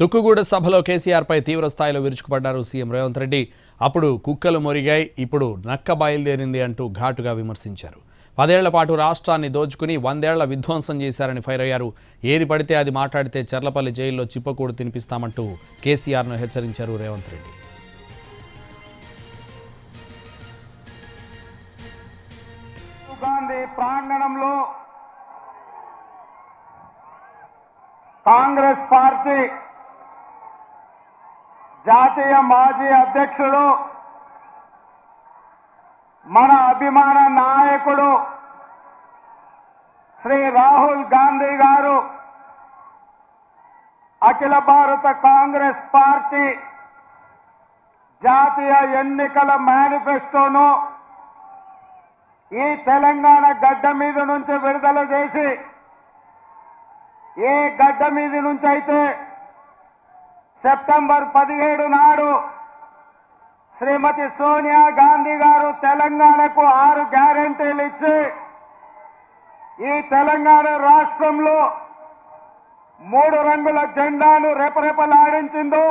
తుక్కుగూడ సభలో కేసీఆర్పై తీవ్ర స్థాయిలో విరుచుకుపడ్డారు సీఎం రేవంత్ రెడ్డి. అప్పుడు కుక్కలు మొరిగాయి ఇప్పుడు నక్క బయలుదేరింది అంటూ ఘాటుగా విమర్శించారు. పదేళ్ళ పాటు రాష్ట్రాన్ని దోచుకుని వందేళ్ళ విధ్వంసం చేశారని ఫైర్ అయ్యారు. ఏది పడితే అది మాట్లాడితే చర్లపల్లి జైల్లో చిప్పకూడు తినిపిస్తామంటూ కేసీఆర్ను హెచ్చరించారు రేవంత్ రెడ్డి. గాంధీ ప్రాంగణంలో కాంగ్రెస్ పార్టీ జాతీయ మాజీ అధ్యక్షుడు మన అభిమాన నాయకుడు శ్రీ రాహుల్ గాంధీ గారు అఖిల భారత కాంగ్రెస్ పార్టీ జాతీయ ఎన్నికల మేనిఫెస్టోను ఈ తెలంగాణ గడ్డ మీద నుంచి విడుదల చేసి ఏ గడ్డ మీద నుంచి అయితే సెప్టెంబర్ పదిహేడు నాడు శ్రీమతి సోనియా గాంధీ గారు తెలంగాణకు ఆరు గ్యారంటీలు ఇచ్చి ఈ తెలంగాణ రాష్ట్రంలో మూడు రంగుల జెండాను రెపరెపలాడించిందో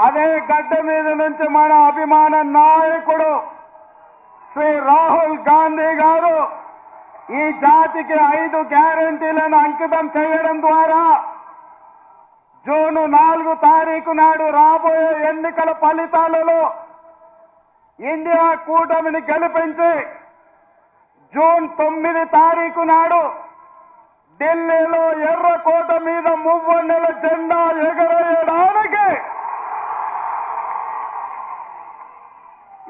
అదే గడ్డ మీద నుంచి మన అభిమాన నాయకుడు శ్రీ రాహుల్ గాంధీ గారు ఈ జాతికి ఐదు గ్యారంటీలను అంకితం చేయడం ద్వారా జూన్ నాలుగు తారీఖు నాడు రాబోయే ఎన్నికల ఫలితాలలో ఇండియా కూటమిని గెలిపించి జూన్ తొమ్మిది తారీఖు నాడు ఢిల్లీలో ఎర్రకోట మీద మువ్వన్నెల జెండా ఎగరేయడానికి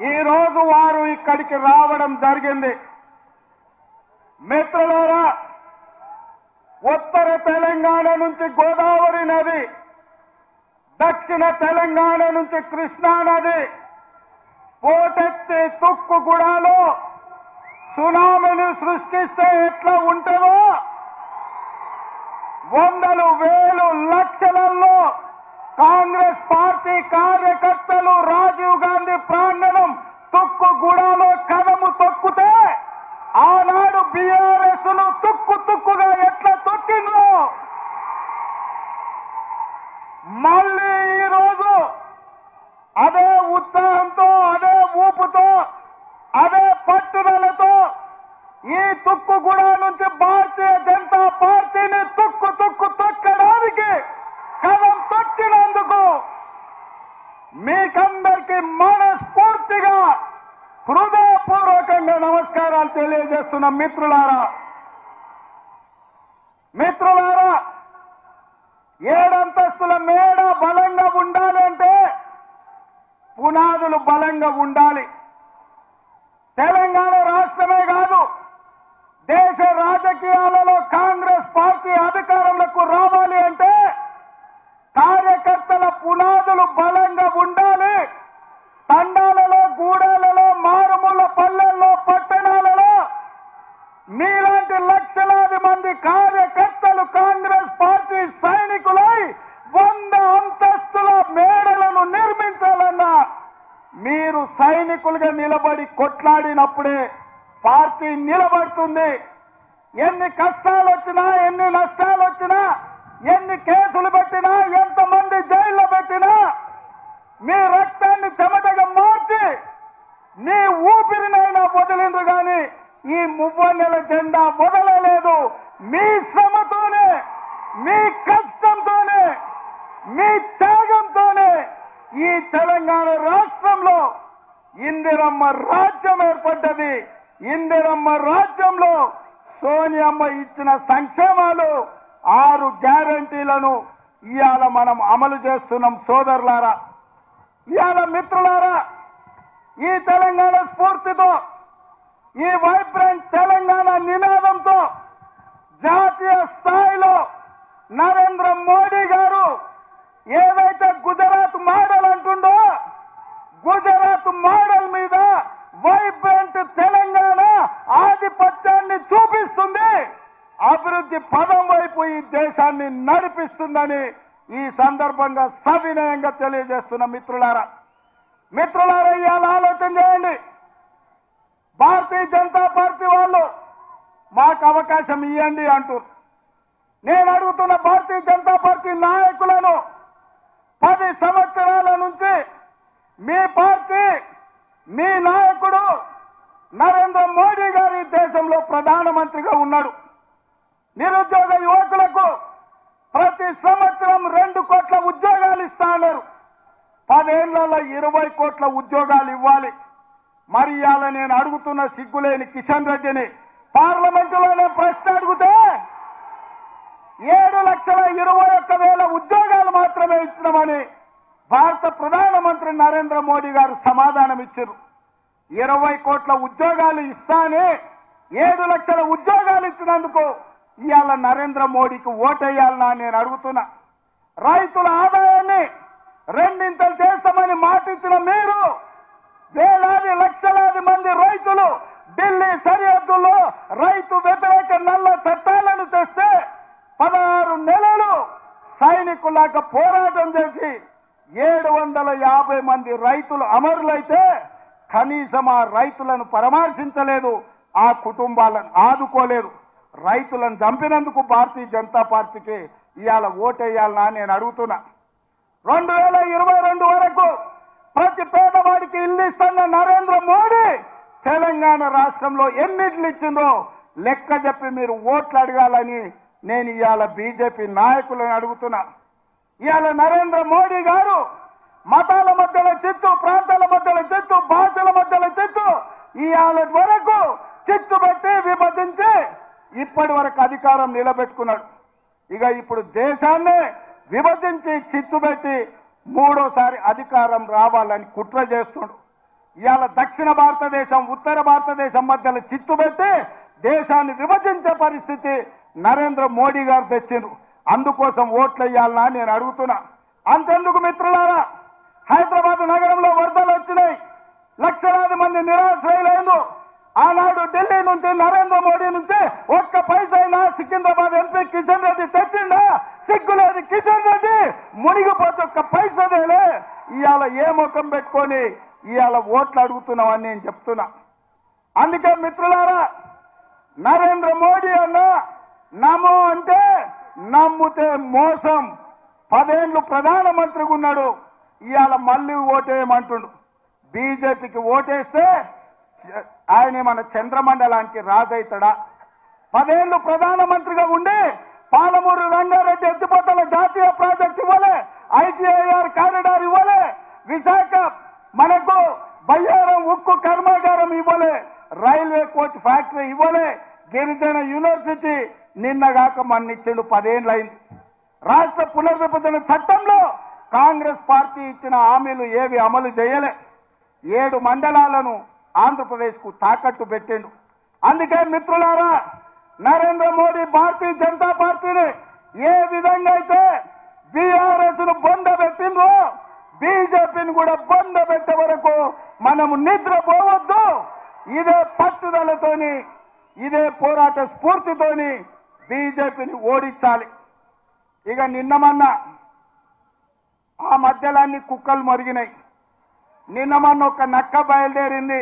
ఈ రోజు వారు ఇక్కడికి రావడం జరిగింది. మిత్రులారా ఉత్తర తెలంగాణ నుంచి గోదావరి నది దక్షిణ తెలంగాణ నుంచి కృష్ణా నది పోటెత్తి తుక్కుగూడలో సునామీని సృష్టిస్తే ఎట్లా ఉంటుందో వందలు వేలు లక్షలలో కాంగ్రెస్ పార్టీ కార్యకర్తలు రాజీవ్ గాంధీ ప్రాంగణం తుక్కుగూడలో కదము తొక్కుతే ఆనాడు బీఆర్ఎస్ను తుక్కు తుక్కుగా ఎట్లా తొక్కిందో? మళ్ళీ ఈ రోజు అదే ఉత్సాహంతో అదే ఊపుతో అదే పట్టుదలతో ఈ తుక్కు కూడా నుంచి భారతీయ జనతా పార్టీని తుక్కు తుక్కు తొక్కడానికి కలం తొక్కినందుకు మీకందరికీ మనస్ఫూర్తిగా హృదయపూర్వకంగా నమస్కారాలు తెలియజేస్తున్న మిత్రులారా మిత్రులారా ఏడంతస్తుల మేడ బలంగా ఉండాలి అంటే పునాదులు బలంగా ఉండాలి. తెలంగాణ రాష్ట్రమే కాదు దేశ రాజకీయాలలో కాంగ్రెస్ పార్టీ అధికారంలోకి రావాలి అంటే కార్యకర్తల పునాదులు బలంగా ఉండాలి. తండాలలో గూడాలలో మారుమూల పల్లెల్లో పట్టణాలలో మీలాంటి లక్షలాది మంది కార్యకర్తలు కాంగ్రెస్ పార్టీ సైనికులై వంద అంతస్తుల మేడలను నిర్మించాలన్నా మీరు సైనికులుగా నిలబడి కొట్లాడినప్పుడే పార్టీ నిలబడుతుంది. ఎన్ని కష్టాలు వచ్చినా ఎన్ని నష్టాలు వచ్చినా ఎన్ని కేసులు పెట్టినా ఎంతమంది జైల్లో పెట్టినా మీ రక్త నీ ఊపిరినైనా వదిలిండ్రు గాని ఈ మువ్వన్నెల జెండా వదలలేదు. మీ శ్రమతోనే మీ కష్టంతోనే మీ త్యాగంతోనే ఈ తెలంగాణ రాష్ట్రంలో ఇందిరమ్మ రాజ్యం ఏర్పడ్డది. ఇందిరమ్మ రాజ్యంలో సోనియమ్మ ఇచ్చిన సంక్షేమాలు ఆరు గ్యారంటీలను ఇవాళ మనం అమలు చేస్తున్నాం సోదరులారా. ఇవాళ మిత్రులారా ఈ తెలంగాణ స్ఫూర్తితో ఈ వైబ్రెంట్ తెలంగాణ నినాదంతో జాతీయ స్థాయిలో నరేంద్ర మోడీ గారు ఏదైతే గుజరాత్ మోడల్ అంటుండో గుజరాత్ మోడల్ మీద వైబ్రెంట్ తెలంగాణ ఆధిపత్యాన్ని చూపిస్తుంది. అభివృద్ధి పదం వైపు ఈ దేశాన్ని నడిపిస్తుందని ఈ సందర్భంగా సవినయంగా తెలియజేస్తున్న మిత్రులారా. మిత్రులారా ఇవాళ ఆలోచన చేయండి. భారతీయ జనతా పార్టీ వాళ్ళు మాకు అవకాశం ఇవ్వండి అంటారు నేను అడుగుతున్న భారతీయ జనతా పార్టీ నాయకులను పది సంవత్సరాల నుంచి మీ పార్టీ మీ నాయకుడు నరేంద్ర మోడీ గారి దేశంలో ప్రధానమంత్రిగా ఉన్నాడు నిరుద్యోగ యువకులకు ప్రతి సంవత్సరం రెండు కోట్ల ఉద్యోగాలు ఇస్తా అన్నారు పదేళ్ళలో ఇరవై కోట్ల ఉద్యోగాలు ఇవ్వాలి. మరి ఇవాళ నేను అడుగుతున్న సిగ్గులేని కిషన్ రెడ్డిని పార్లమెంటులోనే ప్రశ్న అడిగితే ఏడు లక్షల ఇరవై ఒక్క వేల ఉద్యోగాలు మాత్రమే ఇచ్చినామని భారత ప్రధానమంత్రి నరేంద్ర మోడీ గారు సమాధానం ఇచ్చారు. ఇరవై కోట్ల ఉద్యోగాలు ఇస్తానే ఏడు లక్షల ఉద్యోగాలు ఇచ్చినందుకు ఇవాళ నరేంద్ర మోడీకి ఓటేయాలనా నేను అడుగుతున్నా. రైతుల ఆదాయాన్ని రెండింతలు చేస్తామని మాటిచ్చిన మీరు వేలాది లక్షలాది మంది రైతులు ఢిల్లీ సరిహద్దుల్లో రైతు వ్యతిరేక నల్ల చట్టాలను తెస్తే పదహారు నెలలు సైనికులాక పోరాటం చేసి ఏడు వందల యాభై మంది రైతులు అమరులైతే కనీసం ఆ రైతులను పరామర్శించలేదు ఆ కుటుంబాలను ఆదుకోలేదు. రైతులను చంపినందుకు భారతీయ జనతా పార్టీకి ఇవాళ ఓటేయాలనా నేను అడుగుతున్నా. రెండు వేల ఇరవై రెండు వరకు ప్రతి పేదవాడికి ఇల్లు ఇస్తున్న నరేంద్ర మోడీ తెలంగాణ రాష్ట్రంలో ఎన్నిట్లు ఇచ్చిందో లెక్క చెప్పి మీరు ఓట్లు అడగాలని నేను ఇవాళ బీజేపీ నాయకులను అడుగుతున్నా. ఇవాళ నరేంద్ర మోడీ గారు మతాల మధ్యలో చిత్తు ప్రాంతాల మధ్యలో చిత్తు భాషల మధ్యలో చిత్తు ఇవాళ వరకు చిత్తు పెట్టి విభజించి ఇప్పటి వరకు అధికారం నిలబెట్టుకున్నాడు. ఇక ఇప్పుడు దేశాన్నే విభజించి చిత్తు పెట్టి మూడోసారి అధికారం రావాలని కుట్ర చేస్తుండు. ఇవాళ దక్షిణ భారతదేశం ఉత్తర భారతదేశం మధ్యలో చిత్తు పెట్టి దేశాన్ని విభజించే పరిస్థితి నరేంద్ర మోడీ గారు తెచ్చిండ్రు. అందుకోసం ఓట్లు వేయాలనా నేను అడుగుతున్నా. అంతెందుకు మిత్రులారా? హైదరాబాద్ నగరంలో వరదలు వచ్చినాయి. లక్షలాది మంది నిరాశ్రయులైందు ఆనాడు ఢిల్లీ నుంచి నరేంద్ర మోడీ నుంచి ఒక్క పైసైనా సికింద్రాబాద్ ఎంపీ కిషన్ రెడ్డి తెచ్చిండా? సిగ్గులేదు కిషన్ రెడ్డి మునిగిపోతే ఒక్క పైసదేలే ఇవాళ ఏ ముఖం పెట్టుకొని ఇవాళ ఓట్లు అడుగుతున్నామని నేను చెప్తున్నా. అందుకే మిత్రులారా నరేంద్ర మోడీ అన్న నమో అంటే నమ్ముతే మోసం. పదేండ్లు ప్రధానమంత్రిగా ఉన్నాడు. ఇవాళ మళ్ళీ ఓటేయమంటుండు. బీజేపీకి ఓటేస్తే ఆయన మన చంద్రమండలానికి రాజైతడా? పదేళ్ళు ప్రధానమంత్రిగా ఉండి పాలమూరు రంగారెడ్డి ఎత్తిపోతల జాతీయ ప్రాజెక్ట్ ఇవ్వలే ఐటీఐఆర్ కారిడార్ ఇవ్వలే విశాఖ మనకు బయ్యారం ఉక్కు కర్మాగారం ఇవ్వలే రైల్వే కోచ్ ఫ్యాక్టరీ ఇవ్వలే గిరిజన యూనివర్సిటీ నిన్నగాక మన్నిచ్చిండు పదేళ్ళైంది రాష్ట్ర పునర్విభజన చట్టంలో కాంగ్రెస్ పార్టీ ఇచ్చిన హామీలు ఏవి అమలు చేయలే. ఏడు మండలాలను ఆంధ్రప్రదేశ్కు తాకట్టు పెట్టిండు. అందుకే మిత్రులారా నరేంద్ర మోడీ భారతీయ జనతా పార్టీని ఏ విధంగా అయితే బీఆర్ఎస్ను బొండ పెట్టిందో బీజేపీని కూడా బొండ పెట్టే వరకు మనము నిద్రపోవద్దు. ఇదే పట్టుదలతోని ఇదే పోరాట స్ఫూర్తితోని బీజేపీని ఓడించాలి. ఇక నిన్న మొన్న ఆ అన్ని కుక్కలు మరిగినాయి. నిన్న మొన్న ఒక నక్క బయలుదేరింది.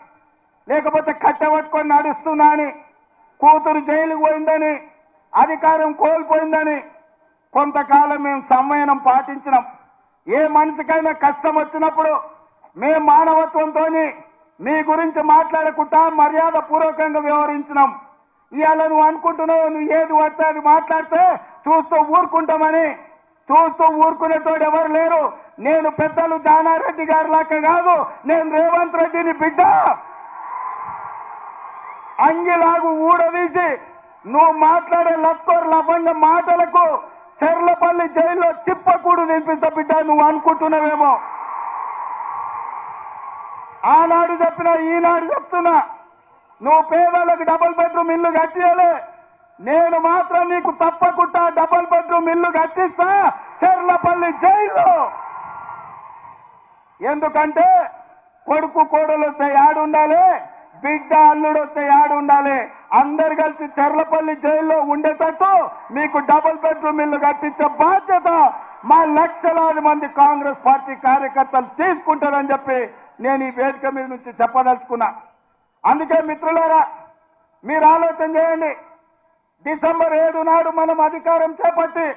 లేకపోతే కట్టబట్టుకొని నడుస్తున్నా అని. కూతురు జైలుకు పోయిందని అధికారం కోల్పోయిందని కొంతకాలం మేము సంవయనం పాటించినాం. ఏ మనిషికైనా కష్టం వచ్చినప్పుడు మే మానవత్వంతో మీ గురించి మాట్లాడకుండా మర్యాద పూర్వకంగా వ్యవహరించినాం. ఇవాళ నువ్వు అనుకుంటున్నావు నువ్వు ఏది పడితే అది మాట్లాడితే చూస్తూ ఊరుకుంటామని. చూస్తూ ఊరుకునేటోడు ఎవరు లేరు. నేను పెద్దలు దానారెడ్డి గారి లాగా కాదు నేను రేవంత్ రెడ్డిని బిడ్డ. అంగిలాగు ఊడదీసి నువ్వు మాట్లాడే లక్కోరు లభంగ మాటలకు చెర్లపల్లి జైల్లో చిప్పకూడు తినిపిస్తా బిడ్డ నువ్వు అనుకుంటున్నావేమో. ఆనాడు చెప్పినా ఈనాడు చెప్తున్నా. నువ్వు పేదలకు డబుల్ బెడ్రూమ్ ఇల్లు కట్టియలే. నేను మాత్రం నీకు తప్పకుండా డబుల్ బెడ్రూమ్ ఇల్లు కట్టిస్తా చెర్లపల్లి జైల్లో. ఎందుకంటే కొడుకు కోడలు వస్తే ఉండాలి బిడ్డ అల్లుడు వస్తే యాడు ఉండాలి? అందరు కలిసి చెర్లపల్లి జైల్లో ఉండేటట్టు మీకు డబుల్ బెడ్రూమ్ ఇల్లు కట్టించే బాధ్యత మా లక్షలాది మంది కాంగ్రెస్ పార్టీ కార్యకర్తలు తీసుకుంటారని చెప్పి నేను ఈ వేదిక మీద నుంచి చెప్పదలుచుకున్నా. అందుకే మిత్రులారా మీరు ఆలోచన చేయండి. డిసెంబర్ ఏడు నాడు మనం అధికారం చేపట్టి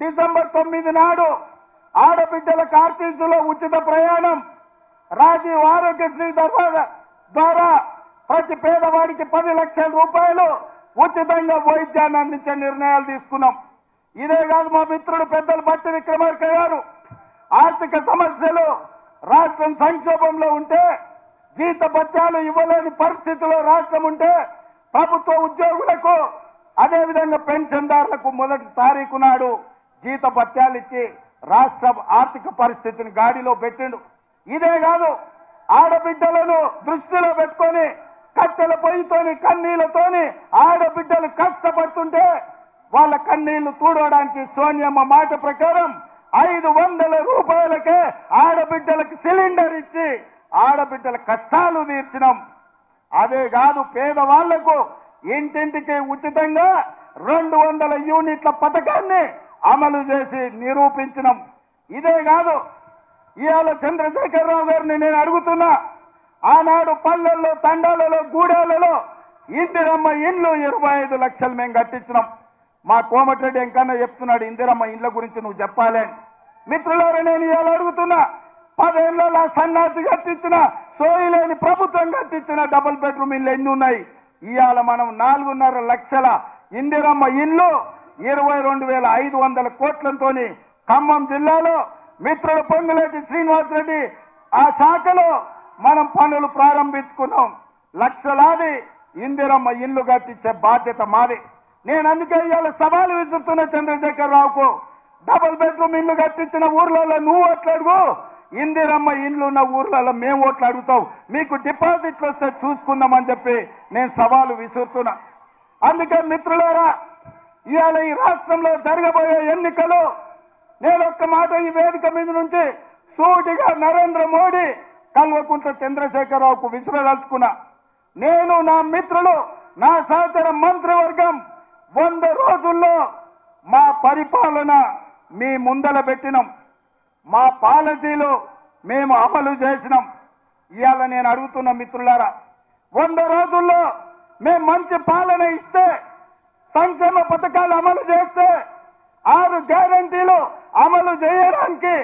డిసెంబర్ తొమ్మిది నాడు ఆడబిడ్డల కార్తీసులో ఉచిత ప్రయాణం. రాజీవ్ ఆరోగ్యశ్రీ తర్వాత ద్వారా ప్రతి పేదవాడికి పది లక్షల రూపాయలు ఉచితంగా వైద్యాన్ని అందించే నిర్ణయాలు తీసుకున్నాం. ఇదే కాదు మా మిత్రుడు పెద్దలు బట్టి విక్రమార్క గారు ఆర్థిక సమస్యలు రాష్ట్రం సంక్షోభంలో ఉంటే జీత భత్యాలు ఇవ్వలేని పరిస్థితిలో రాష్ట్రం ఉంటే ప్రభుత్వ ఉద్యోగులకు అదేవిధంగా పెన్షన్దారులకు మొదటి తారీఖు నాడు జీత భత్యాలు ఇచ్చి రాష్ట్ర ఆర్థిక పరిస్థితిని గాడిలో పెట్టిండు. ఇదే కాదు ఆడబిడ్డలను దృష్టిలో పెట్టుకొని కట్టెల పొయ్యితోని కన్నీళ్ళతోని ఆడబిడ్డలు కష్టపడుతుంటే వాళ్ళ కన్నీళ్ళు తూడవడానికి సోనియమ్మ మాట ప్రకారం ఐదు వందల రూపాయలకే ఆడబిడ్డలకు సిలిండర్ ఇచ్చి ఆడబిడ్డల కష్టాలు తీర్చినాం. అదే కాదు పేదవాళ్ళకు ఇంటింటికి ఉచితంగా రెండు వందల యూనిట్ల పథకాన్ని అమలు చేసి నిరూపించినాం. ఇదే కాదు ఇవాళ చంద్రశేఖరరావు గారిని నేను అడుగుతున్నా ఆనాడు పల్లెల్లో తండాలలో గూడాలలో ఇందిరమ్మ ఇండ్లు ఇరవై ఐదు లక్షలు మేము కట్టించినాం మా కోమటిరెడ్డి ఎంకన్నా చెప్తున్నాడు ఇందిరమ్మ ఇండ్ల గురించి నువ్వు చెప్పాలని అని. మిత్రులారా నేను ఇవాళ అడుగుతున్నా పదేళ్ళలో సన్నాసి కట్టించిన సోయిలేని ప్రభుత్వం కట్టించిన డబుల్ బెడ్రూమ్ ఇల్లు ఎన్ని ఉన్నాయి ఇవాళ మనం నాలుగున్నర లక్షల ఇందిరమ్మ ఇల్లు ఇరవై రెండు వేల ఐదు వందల కోట్లతోని ఖమ్మం జిల్లాలో మిత్రుడు పొంగులేటి శ్రీనివాసరెడ్డి ఆ శాఖలో మనం పనులు ప్రారంభించుకున్నాం. లక్షలాది ఇందిరమ్మ ఇల్లు కట్టించే బాధ్యత మాది. నేను అందుకే ఇవాళ సవాలు విసురుతున్న చంద్రశేఖర్ రావుకు డబుల్ బెడ్రూమ్ ఇల్లు కట్టించిన ఊర్లలో నువ్వు ఓట్లాడుగు ఇందిరమ్మ ఇండ్లు ఉన్న ఊర్లలో మేము ఓట్లు అడుగుతాం మీకు డిపాజిట్లు వస్తే చూసుకుందామని చెప్పి నేను సవాలు విసురుతున్నా. అందుకే మిత్రులారా ఇవాళ ఈ రాష్ట్రంలో జరగబోయే ఎన్నికలు నేను ఒక్క మాట ఈ వేదిక మీద నుంచి సూటిగా నరేంద్ర మోడీ కల్వకుంట్ల చంద్రశేఖరరావుకు విసిరదలుచుకున్నా. నేను నా మిత్రులు నా సహచర మంత్రివర్గం వంద రోజుల్లో మా పరిపాలన మీ ముందల పెట్టినాం. మా పాలసీలు మేము అమలు చేసినాం. ఇవాళ నేను అడుగుతున్న మిత్రులారా వంద రోజుల్లో మేము మంచి పాలన ఇస్తే సంక్షేమ పథకాలు అమలు చేస్తే ఆరు గ్యారంటీలు అమలు చేయడానికి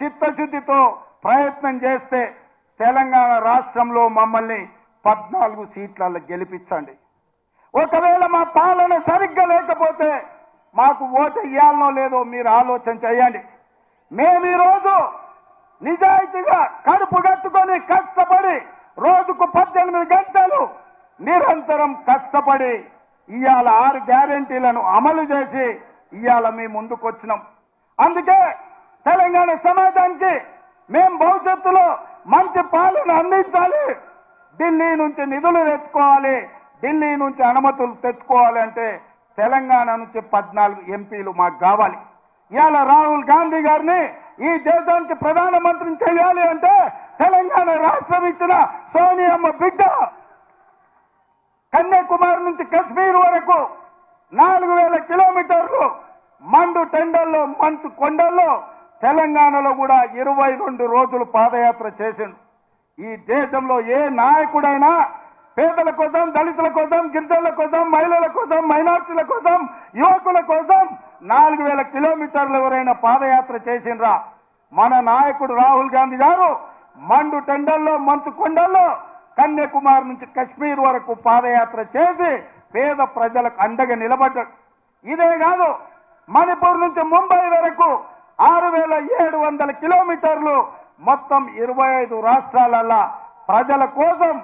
చిత్తశుద్ధితో ప్రయత్నం చేస్తే తెలంగాణ రాష్ట్రంలో మమ్మల్ని పద్నాలుగు సీట్లలో గెలిపించండి. ఒకవేళ మా పాలన సరిగ్గా లేకపోతే మాకు ఓటు ఇవ్వాలనో లేదో మీరు ఆలోచన చేయండి. మేము ఈరోజు నిజాయితీగా కడుపు కట్టుకొని కష్టపడి రోజుకు పద్దెనిమిది గంటలు నిరంతరం కష్టపడి ఇవాళ ఆరు గ్యారెంటీలను అమలు చేసి ఇవాళ మీ ముందుకు వచ్చినాం అందుకే తెలంగాణ సమాజానికి మేము భవిష్యత్తులో మంచి పాలన అందించాలి. ఢిల్లీ నుంచి నిధులు తెచ్చుకోవాలి. ఢిల్లీ నుంచి అనుమతులు తెచ్చుకోవాలి అంటే తెలంగాణ నుంచి పద్నాలుగు ఎంపీలు మాకు కావాలి. ఇవాళ రాహుల్ గాంధీ గారిని ఈ దేశానికి ప్రధానమంత్రిని చేయాలి అంటే తెలంగాణ రాష్ట్రం ఇచ్చిన సోనియమ్మ బిడ్డ కన్యాకుమారి నుంచి కశ్మీర్ వరకు నాలుగు వేల కిలోమీటర్లు మండు టెండల్లో మంచు కొండల్లో తెలంగాణలో కూడా ఇరవై రెండు రోజులు పాదయాత్ర చేసిండు. ఈ దేశంలో ఏ నాయకుడైనా పేదల కోసం దళితుల కోసం గిరిజనుల కోసం మహిళల కోసం మైనార్టీల కోసం యువకుల కోసం నాలుగు వేల కిలోమీటర్లు ఎవరైనా పాదయాత్ర చేసిండ్రా? మన నాయకుడు రాహుల్ గాంధీ గారు మండు టెండల్లో మంచు కొండల్లో కన్యాకుమారి నుంచి కశ్మీర్ వరకు పాదయాత్ర చేసి పేద ప్రజలకు అండగా నిలబడ్డాడు. ఇదే కాదు మణిపూర్ నుంచి ముంబై వరకు ఆరు వేల ఏడు వందల కిలోమీటర్లు మొత్తం ఇరవై ఐదు రాష్ట్రాలలో ప్రజల కోసం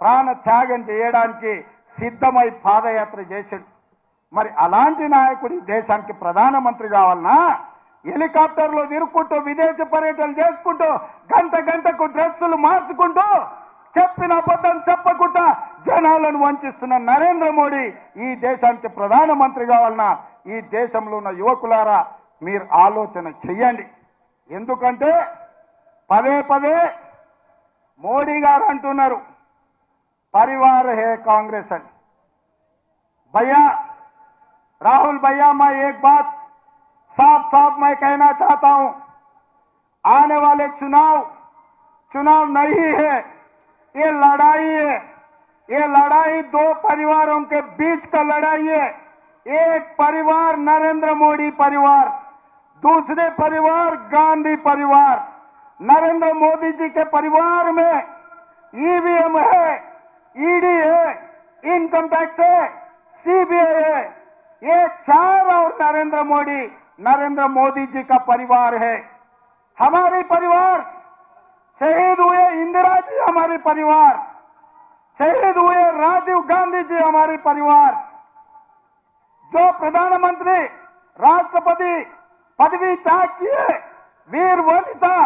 ప్రాణ త్యాగం చేయడానికి సిద్ధమై పాదయాత్ర చేశాడు మరి అలాంటి నాయకుడు దేశానికి ప్రధానమంత్రి కావాలన్నా హెలికాప్టర్లో తిరుక్కుంటూ విదేశీ పర్యటన చేసుకుంటూ గంట గంటకు డ్రెస్సులు మార్చుకుంటూ చెప్పిన అబద్ధం చెప్పకుండా జనాలను వంచిస్తున్న నరేంద్ర మోడీ ఈ దేశానికి ప్రధానమంత్రి కావాలన్నా ఈ దేశంలో ఉన్న యువకులారా మీరు ఆలోచన చెయ్యండి ఎందుకంటే పదే పదే మోడీ గారు అంటున్నారు పరివార్ హే కాంగ్రెస్ అని भैया राहुल भैया मैं एक बात साफ साफ मैं कहना चाहता हूं आने वाले चुनाव चुनाव नहीं है ये लड़ाई है ये लड़ाई दो परिवारों के बीच का लड़ाई है एक परिवार नरेंद्र मोदी परिवार, दूसरे परिवार गांधी परिवार। नरेंद्र मोदी जी के परिवार में ईवीएम है ईडी है इनकम टैक्स है सीबीआई है। ये चार और नरेंद्र मोदी नरेंद्र मोदी जी का परिवार है। हमारे परिवार, शहीद हुए इंदिरा जी हमारे परिवार, शहीद हुए राजीव गांधी जी हमारे परिवार। जो प्रधानमंत्री, राष्ट्रपति पदवी त्याग किए, वीर वनिता,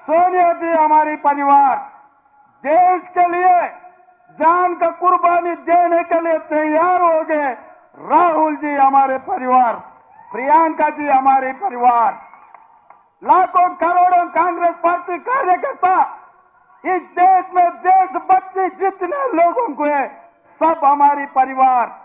सोनिया जी हमारी परिवार, देश के लिए जान का कुर्बानी देने के लिए तैयार हो गए। राहुल जी हमारे परिवार, प्रियंका जी हमारे परिवार, लाखों करोड़ों कांग्रेस पार्टी कार्यकर्ता, इस देश में देशभक्ति जितने लोगों को है, सब हमारी परिवार।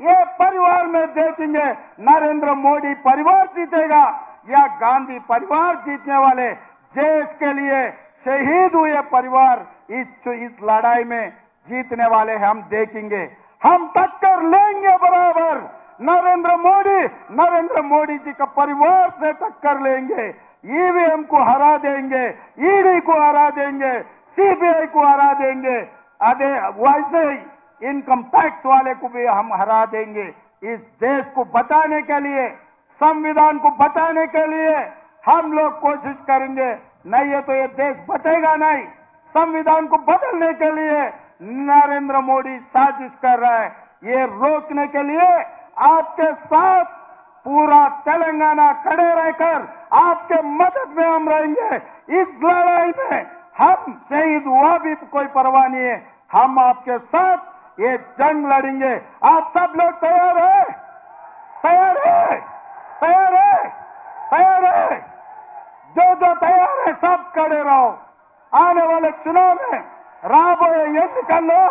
ये परिवार में देखेंगे, नरेंद्र मोदी परिवार जीतेगा, या गांधी परिवार जीतने वाले देश के लिए शहीद हुए परिवार इस इस लड़ाई में जीतने वाले हम देखेंगे। हम टक्कर लेंगे बराबर। नरेंद्र मोदी नरेंद्र मोदी जी का परिवार से टक्कर लेंगे। ईवीएम को हरा देंगे ईडी को हरा देंगे सीबीआई को हरा देंगे। अरे, वैसे ही इनकम टैक्स वाले को भी हम हरा देंगे। इस देश को बचाने के लिए, संविधान को बचाने के लिए हम लोग कोशिश करेंगे। नहीं है तो ये देश बचेगा नहीं। संविधान को बदलने के लिए नरेंद्र मोदी साजिश कर रहा है। ये रोकने के लिए आपके साथ पूरा तेलंगाना खड़े रहकर आपके मदद में हम रहेंगे। इस लड़ाई में हम शहीद हुआ भी कोई परवाह नहीं है। हम आपके साथ ये जंग लड़ेंगे आप सब लोग तैयार है तैयार है तैयार है तैयार है जो जो तैयार है सब खड़े रहो आने वाले चुनाव में రాబోయే ఎన్నికల్లో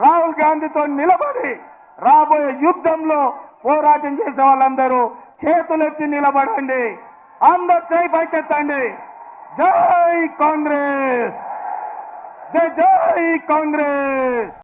రాహుల్ గాంధీతో నిలబడి రాబోయే యుద్ధంలో పోరాటం చేసే వాళ్ళందరూ చేతులెత్తి నిలబడండి అందరు చేయి పైకెత్తండి జై కాంగ్రెస్ జై జై కాంగ్రెస్